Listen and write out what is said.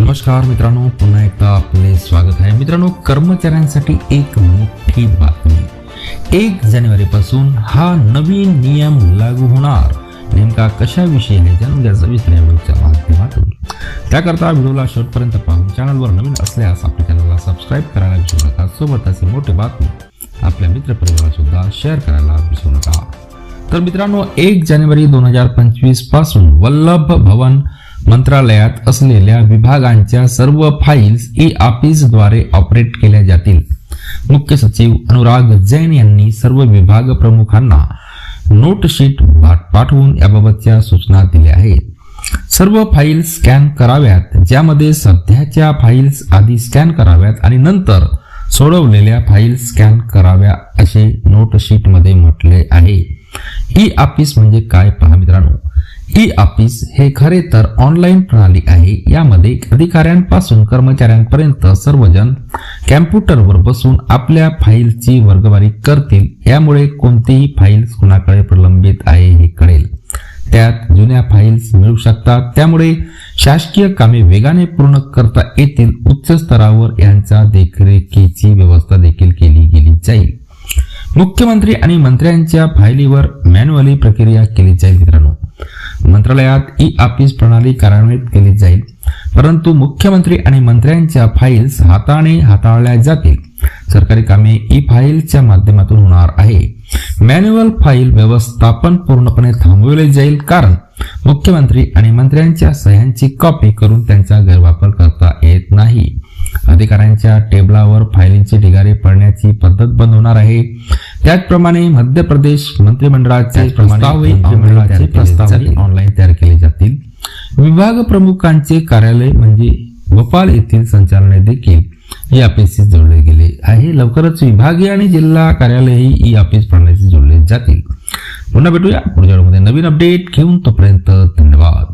नमस्कार मित्रांनो पुन्हा एकदा आपले स्वागत आहे. मित्रांनो कर्मचाऱ्यांसाठी एक मोठी बातमी. एक जानेवारीपासून हा नवीन नियम लागू होणार. नेमका कशाविषयी आहे जाणून घ्यायचा सविस्तर व्हिडिओच्या माध्यमातून. त्याकरता व्हिडिओला शेवटपर्यंत पाहून चॅनलवर नवीन असल्यास आपल्या चॅनलला सबस्क्राईब करायला विसरू नका. सोबतच असे मोठी बातमी आपल्या मित्रपरिवाराला सुद्धा शेअर करायला विसरू नका. तर मित्रांनो एक जानेवारी दोन हजार पंचवीसपासून वल्लभ भवन मंत्रालयात असलेल्या विभागांच्या सर्व फाईल्स ई ऑफिसद्वारे ऑपरेट केल्या जातील. मुख्य सचिव अनुराग जैन यांनी सर्व विभाग प्रमुखांना नोटशीट पाठवून याबाबतच्या सूचना दिल्या आहेत. सर्व फाईल्स स्कॅन कराव्यात ज्यामध्ये सध्याच्या फाईल्स आधी स्कॅन कराव्यात आणि नंतर सोडवलेल्या फाईल्स स्कॅन कराव्या असे नोटशीटमध्ये म्हटले आहे. E ई ऑफिस म्हणजे काय पहा मित्रांनो? ई ऑफिस हे खरे तर ऑनलाईन प्रणाली आहे. यामध्ये अधिकाऱ्यांपासून कर्मचाऱ्यांपर्यंत सर्वजण कॅम्प्युटरवर बसून आपल्या फाईलची वर्गवारी करतील. यामुळे कोणतीही फाईल्स कुणाकडे प्रलंबित आहे हे कळेल. त्यात जुन्या फाईल्स मिळू शकतात. त्यामुळे शासकीय कामे वेगाने पूर्ण करता येतील. उच्च स्तरावर यांच्या देखरेखीची व्यवस्था देखील केली गेली जाईल. मुख्यमंत्री आणि मंत्र्यांच्या फायलीवर मॅन्युअली प्रक्रिया केली जाईल मित्रांनो. मंत्रालयात ई ऑफिस प्रणाली कार्यान्वित केली जाईल. परंतु मुख्यमंत्री आणि मंत्र्यांच्या फाईल्स हाताने हाताळल्या जातील. सरकारी कामे ई फाईलच्या माध्यमातून होणार आहे. मॅन्युअल फाईल व्यवस्थापन पूर्णपणे थांबवले जाईल कारण मुख्यमंत्री आणि मंत्र्यांच्या सह्यांची कॉपी करून त्यांचा गैरवापर करता येत नाही. अधिकाऱ्यांच्या टेबलावर फायलींची ढिगारे पडण्याची पद्धत बंद होणार आहे. त्याचप्रमाणे मध्य प्रदेश मंत्रिमंडळाचे प्रस्तावही ऑनलाईन तयार केले जातील. विभाग प्रमुखांचे कार्यालय म्हणजे भोपाळ येथील संचालने देखील ई ऑफिसशी जोडले गेले आहे. लवकरच विभागीय आणि जिल्हा कार्यालयही ई ऑफिस प्रणालीशी जोडले जातील. पुन्हा भेटूया पुढच्या नवीन अपडेट घेऊन तोपर्यंत धन्यवाद.